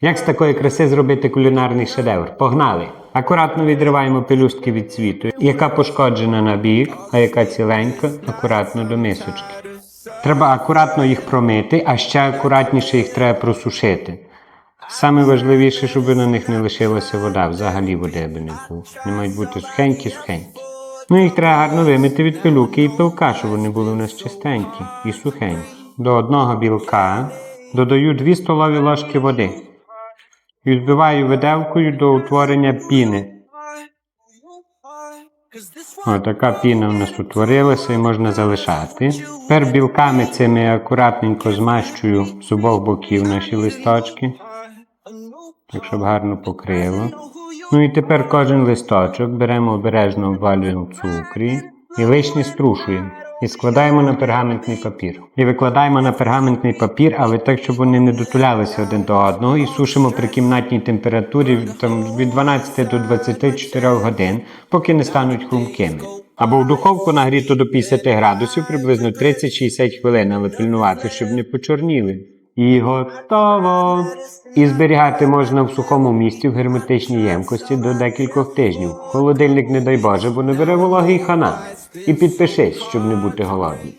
Як з такої краси зробити кулінарний шедевр? Погнали! Акуратно відриваємо пелюстки від цвіту, яка пошкоджена на бік, а яка ціленька, акуратно до мисочки. Треба акуратно їх промити, а ще акуратніше їх треба просушити. Саме важливіше, щоб на них не лишилася вода, взагалі води аби не було. Вони мають бути сухенькі, сухенькі. Ну їх треба гарно вимити від пилюки і пилка, щоб вони були у нас чистенькі і сухенькі. До одного білка додаю 2 столові ложки води і збиваю виделкою до утворення піни. О, така піна у нас утворилася і можна залишати. Тепер білками цими акуратненько змащую з обох боків наші листочки, так щоб гарно покрило. Ну і тепер кожен листочок беремо обережно обвалюємо в цукрі і лишнє струшуємо. І складаємо на пергаментний папір. І викладаємо на пергаментний папір, але так, щоб вони не дотулялися один до одного, і сушимо при кімнатній температурі там, від 12 до 24 годин, поки не стануть хрумкими. Або в духовку нагріто до 50 градусів приблизно 30-60 хвилин, але пильнувати, щоб не почорніли. І готово! І зберігати можна в сухому місці в герметичній ємкості до декількох тижнів. Холодильник, не дай Боже, бо не бере вологий хана. І підпишись, щоб не бути голодним.